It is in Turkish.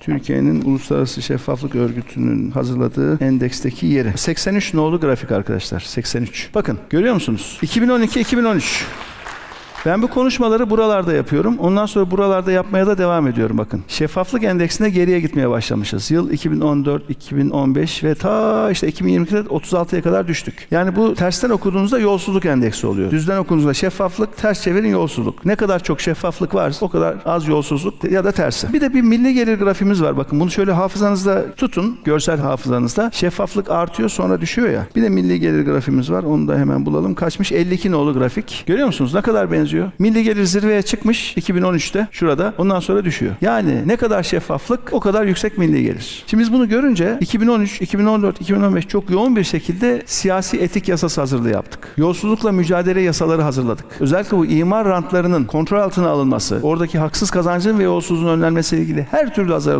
Türkiye'nin Uluslararası Şeffaflık Örgütü'nün hazırladığı endeksteki yeri. 83 nolu grafik arkadaşlar. 83. Bakın görüyor musunuz? 2012-2013. Ben bu konuşmaları buralarda yapıyorum. Ondan sonra buralarda yapmaya da devam ediyorum bakın. Şeffaflık endeksinde geriye gitmeye başlamışız. Yıl 2014, 2015 ve ta işte 2022'de 36'ya kadar düştük. Yani bu tersten okuduğunuzda yolsuzluk endeksi oluyor. Düzden okuduğunuzda şeffaflık, ters çevirin yolsuzluk. Ne kadar çok şeffaflık varsa o kadar az yolsuzluk ya da tersi. Bir de bir milli gelir grafiğimiz var. Bakın bunu şöyle hafızanızda tutun, görsel hafızanızda. Şeffaflık artıyor sonra düşüyor ya. Bir de milli gelir grafiğimiz var. Onu da hemen bulalım. Kaçmış? 52 nolu grafik. Görüyor musunuz? Ne kadar benziyor? Milli gelir zirveye çıkmış 2013'te şurada. Ondan sonra düşüyor. Yani ne kadar şeffaflık o kadar yüksek milli gelir. Şimdi biz bunu görünce 2013, 2014, 2015 çok yoğun bir şekilde siyasi etik yasası hazırlığı yaptık. Yolsuzlukla mücadele yasaları hazırladık. Özellikle bu imar rantlarının kontrol altına alınması, oradaki haksız kazancın ve yolsuzluğun önlenmesiyle ilgili her türlü hazır